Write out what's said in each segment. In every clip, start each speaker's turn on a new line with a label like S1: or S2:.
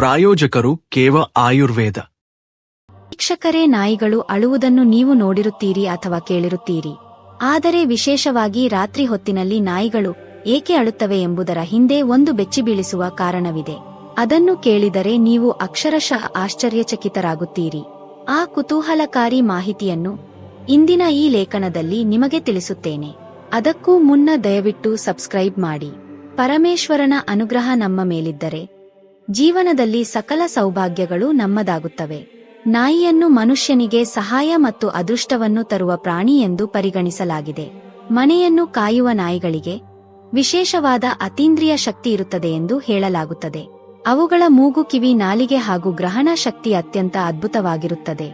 S1: ಪ್ರಾಯೋಜಕರು ಕೇವ ಆಯುರ್ವೇದ.
S2: ಶಿಕ್ಷಕರೇ, ನಾಯಿಗಳು ಅಳುವುದನ್ನು ನೀವು ನೋಡಿರುತ್ತೀರಿ ಅಥವಾ ಕೇಳಿರುತ್ತೀರಿ. ಆದರೆ ವಿಶೇಷವಾಗಿ ರಾತ್ರಿ ಹೊತ್ತಿನಲ್ಲಿ ನಾಯಿಗಳು ಏಕೆ ಅಳುತ್ತವೆ ಎಂಬುದರ ಹಿಂದೆ ಒಂದು ಬೆಚ್ಚಿಬೀಳಿಸುವ ಕಾರಣವಿದೆ. ಅದನ್ನು ಕೇಳಿದರೆ ನೀವು ಅಕ್ಷರಶಃ ಆಶ್ಚರ್ಯಚಕಿತರಾಗುತ್ತೀರಿ. ಆ ಕುತೂಹಲಕಾರಿ ಮಾಹಿತಿಯನ್ನು ಇಂದಿನ ಈ ಲೇಖನದಲ್ಲಿ ನಿಮಗೆ ತಿಳಿಸುತ್ತೇನೆ. ಅದಕ್ಕೂ ಮುನ್ನ ದಯವಿಟ್ಟು ಸಬ್ಸ್ಕ್ರೈಬ್ ಮಾಡಿ. ಪರಮೇಶ್ವರನ ಅನುಗ್ರಹ ನಮ್ಮ ಮೇಲಿದ್ದರೆ ಜೀವನದಲ್ಲಿ ಸಕಲ ಸೌಭಾಗ್ಯಗಳು ನಮ್ಮದಾಗುತ್ತವೆ. ನಾಯಿಯನ್ನು ಮನುಷ್ಯನಿಗೆ ಸಹಾಯ ಮತ್ತು ಅದೃಷ್ಟವನ್ನು ತರುವ ಪ್ರಾಣಿ ಎಂದು ಪರಿಗಣಿಸಲಾಗಿದೆ. ಮನೆಯನ್ನು ಕಾಯುವ ನಾಯಿಗಳಿಗೆ ವಿಶೇಷವಾದ ಅತೀಂದ್ರಿಯ ಶಕ್ತಿ ಇರುತ್ತದೆ ಎಂದು ಹೇಳಲಾಗುತ್ತದೆ. ಅವುಗಳ ಮೂಗು, ಕಿವಿ, ನಾಲಿಗೆ ಹಾಗೂ ಗ್ರಹಣ ಶಕ್ತಿ ಅತ್ಯಂತ ಅದ್ಭುತವಾಗಿರುತ್ತದೆ.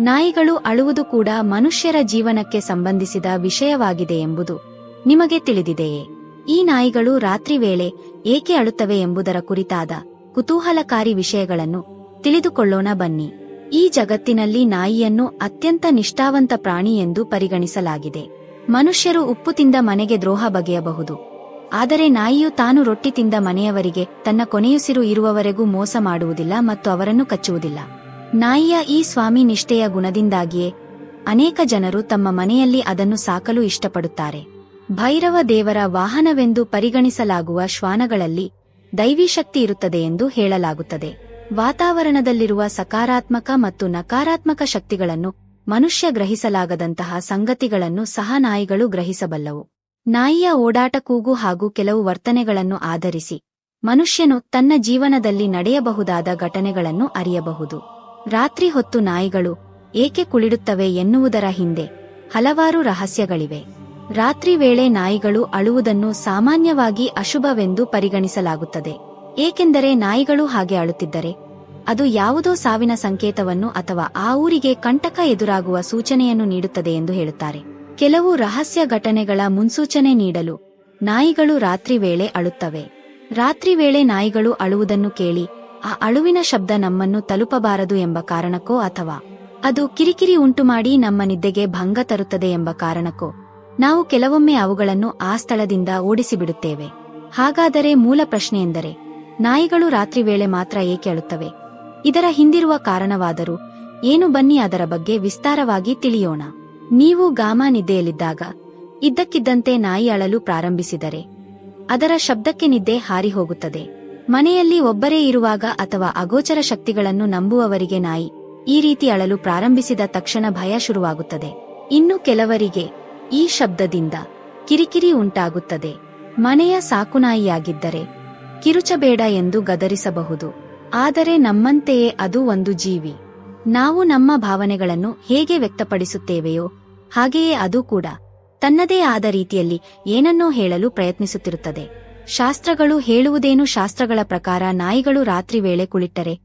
S2: ನಾಯಿಗಳು ಅಳುವುದು ಕೂಡ ಮನುಷ್ಯರ ಜೀವನಕ್ಕೆ ಸಂಬಂಧಿಸಿದ ವಿಷಯವಾಗಿದೆ ಎಂಬುದು ನಿಮಗೆ ತಿಳಿದಿದೆಯೇ? ಈ ನಾಯಿಗಳು ರಾತ್ರಿ ವೇಳೆ ಏಕೆ ಅಳುತ್ತವೆ ಎಂಬುದರ ಕುರಿತಾದ ಕುತೂಹಲಕಾರಿ ವಿಷಯಗಳನ್ನು ತಿಳಿದುಕೊಳ್ಳೋಣ ಬನ್ನಿ. ಈ ಜಗತ್ತಿನಲ್ಲಿ ನಾಯಿಯನ್ನು ಅತ್ಯಂತ ನಿಷ್ಠಾವಂತ ಪ್ರಾಣಿ ಎಂದು ಪರಿಗಣಿಸಲಾಗಿದೆ. ಮನುಷ್ಯರು ಉಪ್ಪು ತಿಂದ ಮನೆಗೆ ದ್ರೋಹ ಬಗೆಯಬಹುದು. ಆದರೆ ನಾಯಿಯು ತಾನು ರೊಟ್ಟಿ ತಿಂದ ಮನೆಯವರಿಗೆ ತನ್ನ ಕೊನೆಯುಸಿರು ಇರುವವರೆಗೂ ಮೋಸ ಮಾಡುವುದಿಲ್ಲ ಮತ್ತು ಅವರನ್ನು ಕಚ್ಚುವುದಿಲ್ಲ. ನಾಯಿಯ ಈ ಸ್ವಾಮಿ ನಿಷ್ಠೆಯ ಗುಣದಿಂದಾಗಿಯೇ ಅನೇಕ ಜನರು ತಮ್ಮ ಮನೆಯಲ್ಲಿ ಅದನ್ನು ಸಾಕಲು ಇಷ್ಟಪಡುತ್ತಾರೆ. ಭೈರವ ದೇವರ ವಾಹನವೆಂದು ಪರಿಗಣಿಸಲಾಗುವ ಶ್ವಾನಗಳಲ್ಲಿ ದೈವಿ ಶಕ್ತಿ ಇರುತ್ತದೆ ಎಂದು ಹೇಳಲಾಗುತ್ತದೆ. ವಾತಾವರಣದಲ್ಲಿರುವ ಸಕಾರಾತ್ಮಕ ಮತ್ತು ನಕಾರಾತ್ಮಕ ಶಕ್ತಿಗಳನ್ನು ಮನುಷ್ಯ ಗ್ರಹಿಸಲಾಗದಂತಹ ಸಂಗತಿಗಳನ್ನು ಸಹ ನಾಯಿಗಳು ಗ್ರಹಿಸಬಲ್ಲವು. ನಾಯಿಯ ಓಡಾಟ ಕೂಗು ಹಾಗೂ ಕೆಲವು ವರ್ತನೆಗಳನ್ನು ಆಧರಿಸಿ ಮನುಷ್ಯನು ತನ್ನ ಜೀವನದಲ್ಲಿ ನಡೆಯಬಹುದಾದ ಘಟನೆಗಳನ್ನು ಅರಿಯಬಹುದು. ರಾತ್ರಿ ಹೊತ್ತು ನಾಯಿಗಳು ಏಕೆ ಕುಳಿಡುತ್ತವೆ ಎನ್ನುವುದರ ಹಿಂದೆ ಹಲವಾರು ರಹಸ್ಯಗಳಿವೆ. ರಾತ್ರಿ ವೇಳೆ ನಾಯಿಗಳು ಅಳುವುದನ್ನು ಸಾಮಾನ್ಯವಾಗಿ ಅಶುಭವೆಂದು ಪರಿಗಣಿಸಲಾಗುತ್ತದೆ. ಏಕೆಂದರೆ ನಾಯಿಗಳು ಹಾಗೆ ಅಳುತ್ತಿದ್ದರೆ, ಅದು ಯಾವುದೋ ಸಾವಿನ ಸಂಕೇತವನ್ನು ಅಥವಾ ಆ ಊರಿಗೆ ಕಂಟಕ ಎದುರಾಗುವ ಸೂಚನೆಯನ್ನು ನೀಡುತ್ತದೆ ಎಂದು ಹೇಳುತ್ತಾರೆ. ಕೆಲವು ರಹಸ್ಯ ಘಟನೆಗಳ ಮುನ್ಸೂಚನೆ ನೀಡಲು ನಾಯಿಗಳು ರಾತ್ರಿ ವೇಳೆ ಅಳುತ್ತವೆ. ರಾತ್ರಿ ವೇಳೆ ನಾಯಿಗಳು ಅಳುವುದನ್ನು ಕೇಳಿ, ಆ ಅಳುವಿನ ಶಬ್ದ ನಮ್ಮನ್ನು ತಲುಪಬಾರದು ಎಂಬ ಕಾರಣಕ್ಕೋ ಅಥವಾ ಅದು ಕಿರಿಕಿರಿ ಉಂಟುಮಾಡಿ ನಮ್ಮ ನಿದ್ದೆಗೆ ಭಂಗ ತರುತ್ತದೆ ಎಂಬ ಕಾರಣಕ್ಕೋ. ನಾವು ಕೆಲವೊಮ್ಮೆ ಅವುಗಳನ್ನು ಆ ಸ್ಥಳದಿಂದ ಓಡಿಸಿಬಿಡುತ್ತೇವೆ. ಹಾಗಾದರೆ ಮೂಲ ಪ್ರಶ್ನೆಯೆಂದರೆ, ನಾಯಿಗಳು ರಾತ್ರಿ ವೇಳೆ ಮಾತ್ರ ಏಕೆ ಅಳುತ್ತವೆ? ಇದರ ಹಿಂದಿರುವ ಕಾರಣವಾದರೂ, ಏನು ಬನ್ನಿ ಅದರ ಬಗ್ಗೆ ವಿಸ್ತಾರವಾಗಿ ತಿಳಿಯೋಣ. ನೀವು ಗಾಮ ನಿದ್ದೆಯಲ್ಲಿದ್ದಾಗ, ಇದ್ದಕ್ಕಿದ್ದಂತೆ ನಾಯಿ ಅಳಲು ಪ್ರಾರಂಭಿಸಿದರೆ, ಅದರ ಶಬ್ದಕ್ಕೆ ನಿದ್ದೆ ಹಾರಿ ಹೋಗುತ್ತದೆ ಮನೆಯಲ್ಲಿ ಒಬ್ಬರೇ ಇರುವಾಗ ಅಥವಾ ಅಗೋಚರ ಶಕ್ತಿಗಳನ್ನು ನಂಬುವವರಿಗೆ ನಾಯಿ ಈ ರೀತಿ ಅಳಲು ಪ್ರಾರಂಭಿಸಿದ ತಕ್ಷಣ ಭಯ ಶುರುವಾಗುತ್ತದೆ. ಇನ್ನು ಕೆಲವರಿಗೆ ಈ ಶಬ್ದದಿಂದ ಕಿರಿಕಿರಿ ಉಂಟಾಗುತ್ತದೆ. ಮನೆಯ ಸಾಕುನಾಯಿಯಾಗಿದ್ದರೆ ಕಿರುಚಬೇಡ ಎಂದು ಗದರಿಸಬಹುದು. ಆದರೆ ನಮ್ಮಂತೆಯೇ ಅದು ಒಂದು ಜೀವಿ. ನಾವು ನಮ್ಮ ಭಾವನೆಗಳನ್ನು ಹೇಗೆ ವ್ಯಕ್ತಪಡಿಸುತ್ತೇವೆಯೋ ಹಾಗೆಯೇ ಅದು ಕೂಡ. ತನ್ನದೇ ಆದ ರೀತಿಯಲ್ಲಿ ಏನನ್ನೋ ಹೇಳಲು ಪ್ರಯತ್ನಿಸುತ್ತಿರುತ್ತದೆ. ಶಾಸ್ತ್ರಗಳು ಹೇಳುವುದೇನು ಶಾಸ್ತ್ರಗಳ ಪ್ರಕಾರ ನಾಯಿಗಳು ರಾತ್ರಿ ವೇಳೆ ಕುಳಿಟ್ಟರೆ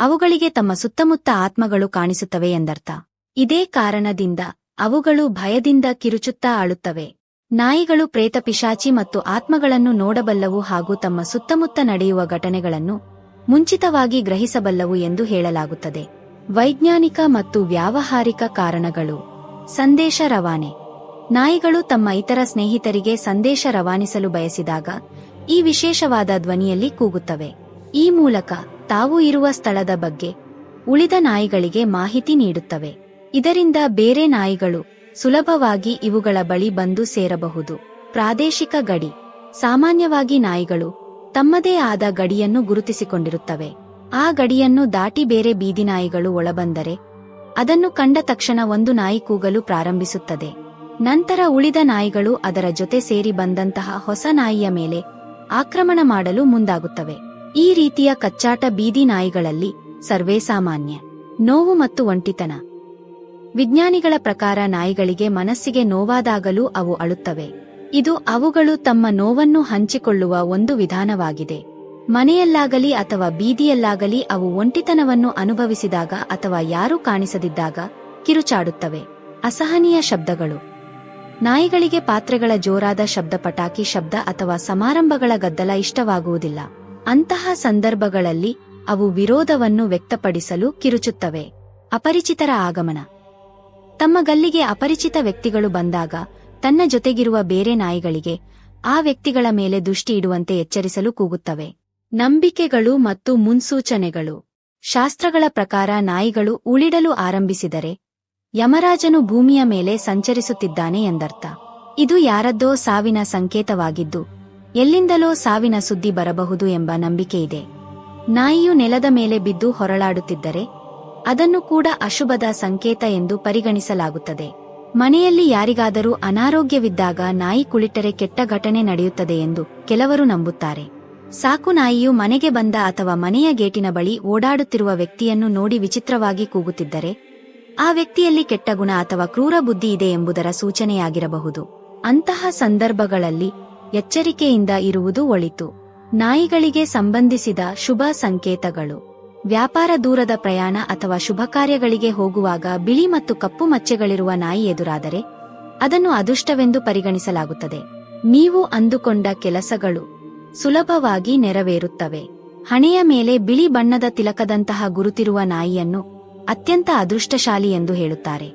S2: ಅವುಗಳಿಗೆ ತಮ್ಮ ಸುತ್ತಮುತ್ತ ಆತ್ಮಗಳು ಕಾಣಿಸುತ್ತವೆ ಎಂದರ್ಥ. ಇದೇ ಕಾರಣದಿಂದ ಅವುಗಳು ಭಯದಿಂದ ಕಿರುಚುತ್ತಾ ಆಳುತ್ತವೆ. ನಾಯಿಗಳು ಪ್ರೇತ ಪಿಶಾಚಿ ಮತ್ತು ಆತ್ಮಗಳನ್ನು ನೋಡಬಲ್ಲವು ಹಾಗೂ ತಮ್ಮ ಸುತ್ತಮುತ್ತ ನಡೆಯುವ ಘಟನೆಗಳನ್ನು ಮುಂಚಿತವಾಗಿ ಗ್ರಹಿಸಬಲ್ಲವು ಎಂದು ಹೇಳಲಾಗುತ್ತದೆ. ವೈಜ್ಞಾನಿಕ ಮತ್ತು ವ್ಯಾವಹಾರಿಕ ಕಾರಣಗಳು. ಸಂದೇಶ ರವಾನೆ. ನಾಯಿಗಳು ತಮ್ಮ ಇತರ ಸ್ನೇಹಿತರಿಗೆ ಸಂದೇಶ ರವಾನಿಸಲು ಬಯಸಿದಾಗ ಈ ವಿಶೇಷವಾದ ಧ್ವನಿಯಲ್ಲಿ ಕೂಗುತ್ತವೆ. ಈ ಮೂಲಕ ತಾವು ಇರುವ ಸ್ಥಳದ ಬಗ್ಗೆ ಉಳಿದ ನಾಯಿಗಳಿಗೆ ಮಾಹಿತಿ ನೀಡುತ್ತವೆ. ಇದರಿಂದ ಬೇರೆ ನಾಯಿಗಳು ಸುಲಭವಾಗಿ ಇವುಗಳ ಬಳಿ ಬಂದು ಸೇರಬಹುದು. ಪ್ರಾದೇಶಿಕ ಗಡಿ. ಸಾಮಾನ್ಯವಾಗಿ ನಾಯಿಗಳು ತಮ್ಮದೇ ಆದ ಗಡಿಯನ್ನು ಗುರುತಿಸಿಕೊಂಡಿರುತ್ತವೆ. ಆ ಗಡಿಯನ್ನು ದಾಟಿ ಬೇರೆ ಬೀದಿ ನಾಯಿಗಳು ಒಳಬಂದರೆ ಅದನ್ನು ಕಂಡ ತಕ್ಷಣ ಒಂದು ನಾಯಿ ಕೂಗಲು ಪ್ರಾರಂಭಿಸುತ್ತದೆ. ನಂತರ ಉಳಿದ ನಾಯಿಗಳು ಅದರ ಜೊತೆ ಸೇರಿ ಬಂದಂತಹ ಹೊಸ ನಾಯಿಯ ಮೇಲೆ ಆಕ್ರಮಣ ಮಾಡಲು ಮುಂದಾಗುತ್ತವೆ. ಈ ರೀತಿಯ ಕಚ್ಚಾಟ ಬೀದಿ ನಾಯಿಗಳಲ್ಲಿ ಸರ್ವೇಸಾಮಾನ್ಯ. ನೋವು ಮತ್ತು ಒಂಟಿತನ. ವಿಜ್ಞಾನಿಗಳ ಪ್ರಕಾರ ನಾಯಿಗಳಿಗೆ ಮನಸ್ಸಿಗೆ ನೋವಾದಾಗಲೂ ಅವು ಅಳುತ್ತವೆ. ಇದು ಅವುಗಳು ತಮ್ಮ ನೋವನ್ನು ಹಂಚಿಕೊಳ್ಳುವ ಒಂದು ವಿಧಾನವಾಗಿದೆ. ಮನೆಯಲ್ಲಾಗಲಿ ಅಥವಾ ಬೀದಿಯಲ್ಲಾಗಲಿ ಅವು ಒಂಟಿತನವನ್ನು ಅನುಭವಿಸಿದಾಗ ಅಥವಾ ಯಾರೂ ಕಾಣಿಸದಿದ್ದಾಗ ಕಿರುಚಾಡುತ್ತವೆ. ಅಸಹನೀಯ ಶಬ್ದಗಳು. ನಾಯಿಗಳಿಗೆ ಪಾತ್ರೆಗಳ ಜೋರಾದ ಶಬ್ದ ಪಟಾಕಿ ಶಬ್ದ ಅಥವಾ ಸಮಾರಂಭಗಳ ಗದ್ದಲ ಇಷ್ಟವಾಗುವುದಿಲ್ಲ. ಅಂತಹ ಸಂದರ್ಭಗಳಲ್ಲಿ ಅವು ವಿರೋಧವನ್ನು ವ್ಯಕ್ತಪಡಿಸಲು ಕಿರುಚುತ್ತವೆ. ಅಪರಿಚಿತರ ಆಗಮನ. ತಮ್ಮ ಗಲ್ಲಿಗೆ ಅಪರಿಚಿತ ವ್ಯಕ್ತಿಗಳು ಬಂದಾಗ ತನ್ನ ಜೊತೆಗಿರುವ ಬೇರೆ ನಾಯಿಗಳಿಗೆ ಆ ವ್ಯಕ್ತಿಗಳ ಮೇಲೆ ದೃಷ್ಟಿ ಇಡುವಂತೆ ಎಚ್ಚರಿಸಲು ಕೂಗುತ್ತವೆ. ನಂಬಿಕೆಗಳು ಮತ್ತು ಮುನ್ಸೂಚನೆಗಳು. ಶಾಸ್ತ್ರಗಳ ಪ್ರಕಾರ ನಾಯಿಗಳು ಉಳಿಡಲು ಆರಂಭಿಸಿದರೆ ಯಮರಾಜನು ಭೂಮಿಯ ಮೇಲೆ ಸಂಚರಿಸುತ್ತಿದ್ದಾನೆ ಎಂದರ್ಥ. ಇದು ಯಾರದ್ದೋ ಸಾವಿನ ಸಂಕೇತವಾಗಿದ್ದು, ಎಲ್ಲಿಂದಲೋ ಸಾವಿನ ಸುದ್ದಿ ಬರಬಹುದು ಎಂಬ ನಂಬಿಕೆಯಿದೆ. ನಾಯಿಯು ನೆಲದ ಮೇಲೆ ಬಿದ್ದು ಹೊರಳಾಡುತ್ತಿದ್ದರೆ ಅದನ್ನು ಕೂಡ ಅಶುಭದ ಸಂಕೇತ ಎಂದು ಪರಿಗಣಿಸಲಾಗುತ್ತದೆ. ಮನೆಯಲ್ಲಿ ಯಾರಿಗಾದರೂ ಅನಾರೋಗ್ಯವಿದ್ದಾಗ ನಾಯಿ ಕುಳಿತರೆ ಕೆಟ್ಟ ಘಟನೆ ನಡೆಯುತ್ತದೆ ಎಂದು ಕೆಲವರು ನಂಬುತ್ತಾರೆ. ಸಾಕು ನಾಯಿಯು ಮನೆಗೆ ಬಂದ ಅಥವಾ ಮನೆಯ ಗೇಟಿನ ಬಳಿ ಓಡಾಡುತ್ತಿರುವ ವ್ಯಕ್ತಿಯನ್ನು ನೋಡಿ ವಿಚಿತ್ರವಾಗಿ ಕೂಗುತ್ತಿದ್ದರೆ, ಆ ವ್ಯಕ್ತಿಯಲ್ಲಿ ಕೆಟ್ಟ ಗುಣ ಅಥವಾ ಕ್ರೂರ ಬುದ್ಧಿ ಇದೆ ಎಂಬುದರ ಸೂಚನೆಯಾಗಿರಬಹುದು. ಅಂತಹ ಸಂದರ್ಭಗಳಲ್ಲಿ ಎಚ್ಚರಿಕೆಯಿಂದ ಇರುವುದು ಒಳಿತು. ನಾಯಿಗಳಿಗೆ ಸಂಬಂಧಿಸಿದ ಶುಭ ಸಂಕೇತಗಳು. ವ್ಯಾಪಾರ ದೂರದ ಪ್ರಯಾಣ ಅಥವಾ ಶುಭ ಕಾರ್ಯಗಳಿಗೆ ಹೋಗುವಾಗ ಬಿಳಿ ಮತ್ತು ಕಪ್ಪು ಮಚ್ಚೆಗಳಿರುವ ನಾಯಿ ಎದುರಾದರೆ ಅದನ್ನು ಅದೃಷ್ಟವೆಂದು ಪರಿಗಣಿಸಲಾಗುತ್ತದೆ. ನೀವು ಅಂದುಕೊಂಡ ಕೆಲಸಗಳು ಸುಲಭವಾಗಿ ನೆರವೇರುತ್ತವೆ. ಹಣೆಯ ಮೇಲೆ ಬಿಳಿ ಬಣ್ಣದ ತಿಲಕದಂತಹ ಗುರುತಿರುವ ನಾಯಿಯನ್ನು ಅತ್ಯಂತ ಅದೃಷ್ಟಶಾಲಿ ಎಂದು ಹೇಳುತ್ತಾರೆ.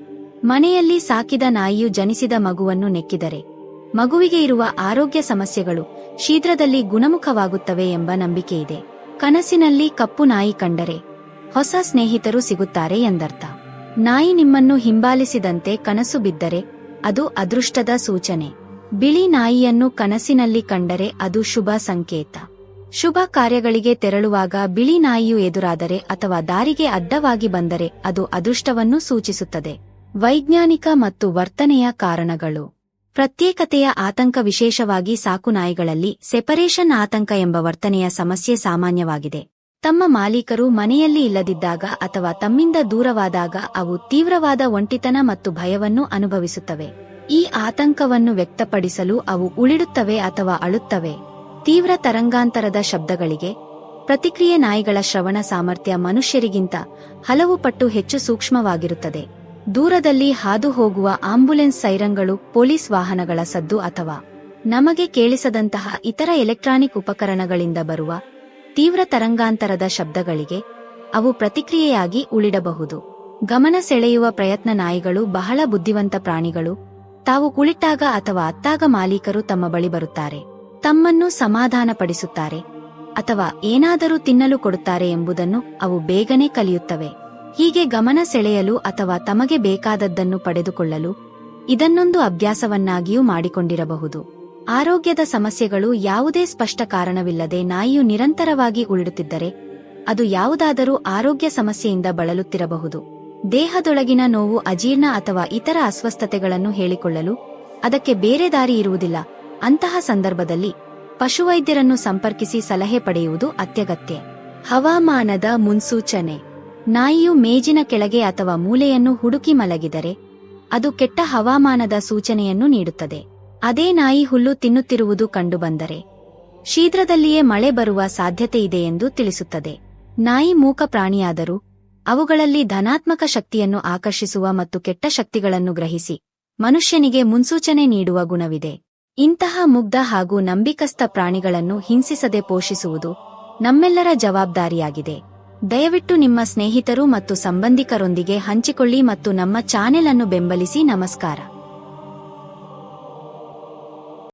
S2: ಮನೆಯಲ್ಲಿ ಸಾಕಿದ ನಾಯಿಯು ಜನಿಸಿದ ಮಗುವನ್ನು ನೆಕ್ಕಿದರೆ ಮಗುವಿಗೆ ಇರುವ ಆರೋಗ್ಯ ಸಮಸ್ಯೆಗಳು ಶೀಘ್ರದಲ್ಲಿ ಗುಣಮುಖವಾಗುತ್ತವೆ ಎಂಬ ನಂಬಿಕೆಯಿದೆ. ಕನಸಿನಲ್ಲಿ ಕಪ್ಪು ನಾಯಿ ಕಂಡರೆ ಹೊಸ ಸ್ನೇಹಿತರು ಸಿಗುತ್ತಾರೆ ಎಂದರ್ಥ. ನಾಯಿ ನಿಮ್ಮನ್ನು ಹಿಂಬಾಲಿಸಿದಂತೆ ಕನಸು ಬಿದ್ದರೆ ಅದು ಅದೃಷ್ಟದ ಸೂಚನೆ. ಬಿಳಿ ನಾಯಿಯನ್ನು ಕನಸಿನಲ್ಲಿ ಕಂಡರೆ ಅದು ಶುಭ ಸಂಕೇತ. ಶುಭ ಕಾರ್ಯಗಳಿಗೆ ತೆರಳುವಾಗ ಬಿಳಿ ನಾಯಿಯು ಎದುರಾದರೆ ಅಥವಾ ದಾರಿಗೆ ಅಡ್ಡವಾಗಿ ಬಂದರೆ ಅದು ಅದೃಷ್ಟವನ್ನು ಸೂಚಿಸುತ್ತದೆ. ವೈಜ್ಞಾನಿಕ ಮತ್ತು ವರ್ತನೆಯ ಕಾರಣಗಳು. ಪ್ರತ್ಯೇಕತೆಯ ಆತಂಕ ವಿಶೇಷವಾಗಿ ಸಾಕು ನಾಯಿಗಳಲ್ಲಿ ಸೆಪರೇಷನ್ ಆತಂಕ ಎಂಬ ವರ್ತನೆಯ ಸಮಸ್ಯೆ ಸಾಮಾನ್ಯವಾಗಿದೆ. ತಮ್ಮ ಮಾಲೀಕರು ಮನೆಯಲ್ಲಿ ಇಲ್ಲದಿದ್ದಾಗ ಅಥವಾ ತಮ್ಮಿಂದ ದೂರವಾದಾಗ ಅವು ತೀವ್ರವಾದ ಒಂಟಿತನ ಮತ್ತು ಭಯವನ್ನು ಅನುಭವಿಸುತ್ತವೆ. ಈ ಆತಂಕವನ್ನು ವ್ಯಕ್ತಪಡಿಸಲು ಅವು ಉಳಿಡುತ್ತವೆ ಅಥವಾ ಅಳುತ್ತವೆ. ತೀವ್ರ ತರಂಗಾಂತರದ ಶಬ್ದಗಳಿಗೆ ಪ್ರತಿಕ್ರಿಯೆ ನಾಯಿಗಳ ಶ್ರವಣ ಸಾಮರ್ಥ್ಯ ಮನುಷ್ಯರಿಗಿಂತ ಹಲವು ಪಟ್ಟು ಹೆಚ್ಚು ಸೂಕ್ಷ್ಮವಾಗಿರುತ್ತದೆ. ದೂರದಲ್ಲಿ ಹಾದು ಹೋಗುವ ಆಂಬ್ಯುಲೆನ್ಸ್ ಸೈರಂಗಳು ಪೊಲೀಸ್ ವಾಹನಗಳ ಸದ್ದು ಅಥವಾ ನಮಗೆ ಕೇಳಿಸದಂತಹ ಇತರ ಎಲೆಕ್ಟ್ರಾನಿಕ್ ಉಪಕರಣಗಳಿಂದ ಬರುವ ತೀವ್ರ ತರಂಗಾಂತರದ ಶಬ್ದಗಳಿಗೆ ಅವು ಪ್ರತಿಕ್ರಿಯೆಯಾಗಿ ಉಳಿಡಬಹುದು. ಗಮನ ಸೆಳೆಯುವ ಪ್ರಯತ್ನ ನಾಯಿಗಳು ಬಹಳ ಬುದ್ಧಿವಂತ ಪ್ರಾಣಿಗಳು. ತಾವು ಕುಳಿಟ್ಟಾಗ ಅಥವಾ ಅತ್ತಾಗ ಮಾಲೀಕರು ತಮ್ಮ ಬಳಿ ಬರುತ್ತಾರೆ. ತಮ್ಮನ್ನು ಸಮಾಧಾನಪಡಿಸುತ್ತಾರೆ. ಅಥವಾ ಏನಾದರೂ ತಿನ್ನಲು ಕೊಡುತ್ತಾರೆ ಎಂಬುದನ್ನು ಅವು ಬೇಗನೆ ಕಲಿಯುತ್ತವೆ. ಹೀಗೆ ಗಮನ ಸೆಳೆಯಲು ಅಥವಾ ತಮಗೆ ಬೇಕಾದದ್ದನ್ನು ಪಡೆದುಕೊಳ್ಳಲು ಇದನ್ನೊಂದು ಅಭ್ಯಾಸವನ್ನಾಗಿಯೂ ಮಾಡಿಕೊಂಡಿರಬಹುದು. ಆರೋಗ್ಯದ ಸಮಸ್ಯೆಗಳು ಯಾವುದೇ ಸ್ಪಷ್ಟ ಕಾರಣವಿಲ್ಲದೆ ನಾಯಿಯು ನಿರಂತರವಾಗಿ ಉಳಿಡುತ್ತಿದ್ದರೆ ಅದು ಯಾವುದಾದರೂ ಆರೋಗ್ಯ ಸಮಸ್ಯೆಯಿಂದ ಬಳಲುತ್ತಿರಬಹುದು. ದೇಹದೊಳಗಿನ ನೋವು ಅಜೀರ್ಣ ಅಥವಾ ಇತರ ಅಸ್ವಸ್ಥತೆಗಳನ್ನು ಹೇಳಿಕೊಳ್ಳಲು ಅದಕ್ಕೆ ಬೇರೆ ದಾರಿ ಇರುವುದಿಲ್ಲ. ಅಂತಹ ಸಂದರ್ಭದಲ್ಲಿ ಪಶುವೈದ್ಯರನ್ನು ಸಂಪರ್ಕಿಸಿ ಸಲಹೆ ಪಡೆಯುವುದು ಅತ್ಯಗತ್ಯ. ಹವಾಮಾನದ ಮುನ್ಸೂಚನೆ. ನಾಯಿಯು ಮೇಜಿನ ಕೆಳಗೆ ಅಥವಾ ಮೂಲೆಯನ್ನು ಹುಡುಕಿ ಮಲಗಿದರೆ, ಅದು ಕೆಟ್ಟ ಹವಾಮಾನದ ಸೂಚನೆಯನ್ನು ನೀಡುತ್ತದೆ. ಅದೇ ನಾಯಿ ಹುಲ್ಲು ತಿನ್ನುತ್ತಿರುವುದು ಕಂಡುಬಂದರೆ, ಶೀಘ್ರದಲ್ಲಿಯೇ ಮಳೆ ಬರುವ ಸಾಧ್ಯತೆಯಿದೆ ಎಂದು ತಿಳಿಸುತ್ತದೆ. ನಾಯಿ ಮೂಕ ಪ್ರಾಣಿಯಾದರೂ ಅವುಗಳಲ್ಲಿ ಧನಾತ್ಮಕ ಶಕ್ತಿಯನ್ನು ಆಕರ್ಷಿಸುವ ಮತ್ತು ಕೆಟ್ಟ ಶಕ್ತಿಗಳನ್ನು ಗ್ರಹಿಸಿ, ಮನುಷ್ಯನಿಗೆ ಮುನ್ಸೂಚನೆ ನೀಡುವ ಗುಣವಿದೆ. ಇಂತಹ ಮುಗ್ಧ ಹಾಗೂ ನಂಬಿಕಸ್ಥ ಪ್ರಾಣಿಗಳನ್ನು ಹಿಂಸಿಸದೆ ಪೋಷಿಸುವುದು ನಮ್ಮೆಲ್ಲರ ಜವಾಬ್ದಾರಿಯಾಗಿದೆ. ದಯವಿಟ್ಟು ನಿಮ್ಮ ಸ್ನೇಹಿತರು ಮತ್ತು ಸಂಬಂಧಿಕರೊಂದಿಗೆ ಹಂಚಿಕೊಳ್ಳಿ ಮತ್ತು ನಮ್ಮ ಚಾನೆಲ್ ಅನ್ನು ಬೆಂಬಲಿಸಿ ನಮಸ್ಕಾರ.